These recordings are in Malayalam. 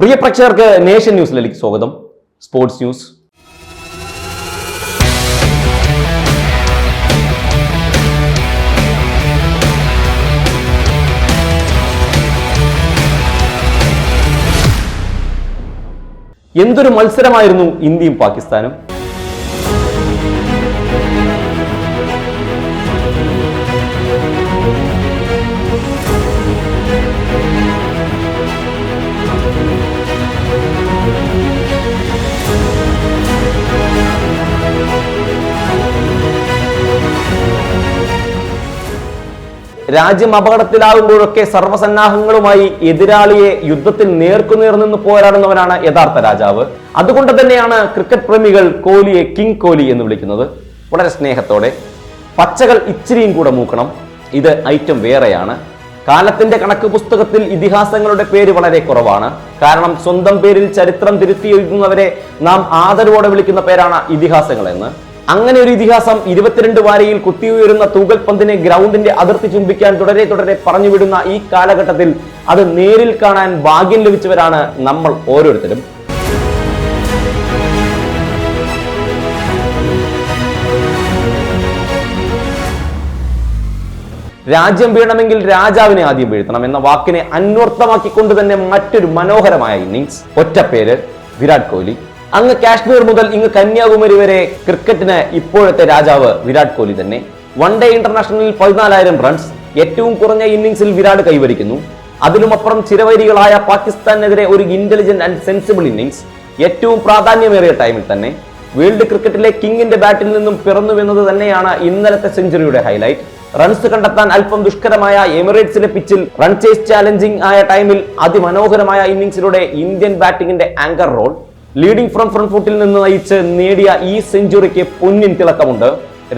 പ്രിയ പ്രേക്ഷകർക്ക് നേഷൻ ന്യൂസിലേക്ക് സ്വാഗതം. Sports news. എന്തൊരു മത്സരമായിരുന്നു ഇന്ത്യയും പാകിസ്ഥാനും? രാജ്യം അപകടത്തിലാകുമ്പോഴൊക്കെ സർവസന്നാഹങ്ങളുമായി എതിരാളിയെ യുദ്ധത്തിൽ നേർക്കുനേർ നിന്ന് പോരാടുന്നവനാണ് യഥാർത്ഥ രാജാവ്. അതുകൊണ്ട് തന്നെയാണ് ക്രിക്കറ്റ് പ്രേമികൾ കോഹ്ലിയെ കിങ് കോഹ്ലി എന്ന് വിളിക്കുന്നത്. വളരെ സ്നേഹത്തോടെ. പച്ചകൾ ഇച്ചിരിയും കൂടെ മൂക്കണം. ഇത് ഐറ്റം വേറെയാണ്. കാലത്തിന്റെ കണക്ക് പുസ്തകത്തിൽ ഇതിഹാസങ്ങളുടെ പേര് വളരെ കുറവാണ്. കാരണം സ്വന്തം പേരിൽ ചരിത്രം തിരുത്തി എഴുതുന്നവരെ നാം ആദരവോടെ വിളിക്കുന്ന പേരാണ് ഇതിഹാസങ്ങൾ എന്ന് അങ്ങനെ ഒരു ഇതിഹാസം ഇരുപത്തിരണ്ട് വാരയിൽ കുത്തിയുയരുന്ന തൂകൽ പന്തിനെ ഗ്രൗണ്ടിന്റെ അതിർത്തി ചുംബിക്കാൻ തുടരെ തുടരെ പറഞ്ഞു വിടുന്ന ഈ കാലഘട്ടത്തിൽ അത് നേരിൽ കാണാൻ ഭാഗ്യം ലഭിച്ചവരാണ് നമ്മൾ ഓരോരുത്തരും. രാജ്യം വീഴണമെങ്കിൽ രാജാവിനെ ആദ്യം വീഴ്ത്തണം എന്ന വാക്കിനെ അന്വർത്ഥമാക്കിക്കൊണ്ട് തന്നെ മറ്റൊരു മനോഹരമായ ഇന്നിങ്സ്. ഒറ്റപ്പേര് വിരാട് കോഹ്ലി. അങ്ങ് കാശ്മീർ മുതൽ ഇങ്ങ് കന്യാകുമാരി വരെ ക്രിക്കറ്റിന് ഇപ്പോഴത്തെ രാജാവ് വിരാട് കോഹ്ലി തന്നെ. വൺ ഡേ ഇന്റർനാഷണലിൽ പതിനാലായിരം റൺസ് ഏറ്റവും കുറഞ്ഞ ഇന്നിംഗ്സിൽ വിരാട് കൈവരിക്കുന്നു. അതിലുമപ്പുറം ചിരവൈരികളായ പാകിസ്ഥാനെതിരെ ഒരു ഇന്റലിജന്റ് ആൻഡ് സെൻസിബിൾ ഇന്നിംഗ്സ് ഏറ്റവും പ്രാധാന്യമേറിയ ടൈമിൽ തന്നെ. വേൾഡ് ക്രിക്കറ്റിലെ കിങ്ങിന്റെ ബാറ്റിൽ നിന്നും പിറന്നു എന്നത് തന്നെയാണ് ഇന്നലത്തെ സെഞ്ചുറിയുടെ ഹൈലൈറ്റ് റൺസ് കണ്ടെത്താൻ അല്പം ദുഷ്കരമായ എമിറേറ്റ്സിലെ പിച്ചിൽ റൺ ചേസ് ചാലഞ്ചിങ് ആയ ടൈമിൽ അതിമനോഹരമായ ഇന്നിംഗ്സിലൂടെ Indian ബാറ്റിംഗിന്റെ anchor role leading from front ഫുട്ടിൽ നിന്ന് നയിച്ച് നേടിയ ഈ സെഞ്ചുറിക്ക് പൊന്നിൻ തിളക്കമുണ്ട്.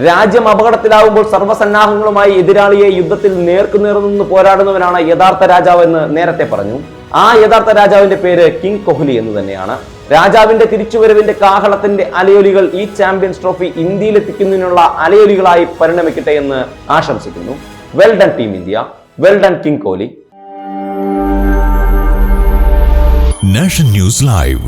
രാജ്യം അപകടത്തിലാവുമ്പോൾ സർവസന്നാഹങ്ങളുമായി എതിരാളിയെ യുദ്ധത്തിൽ നേർക്കുനേർ നിന്ന് പോരാടുന്നവനാണ് യഥാർത്ഥ രാജാവ് എന്ന് നേരത്തെ പറഞ്ഞു. ആ യഥാർത്ഥ രാജാവിന്റെ പേര് കിങ് കോഹ്ലി എന്ന് തന്നെയാണ്. രാജാവിന്റെ തിരിച്ചുവരവിന്റെ കാഹളത്തിന്റെ അലയൊലികൾ ഈ ചാമ്പ്യൻസ് ട്രോഫി ഇന്ത്യയിൽ എത്തിക്കുന്നതിനുള്ള അലയൊലികളായി പരിണമിക്കട്ടെ എന്ന് ആശംസിക്കുന്നു. Well done team India well done king Kohli nation news live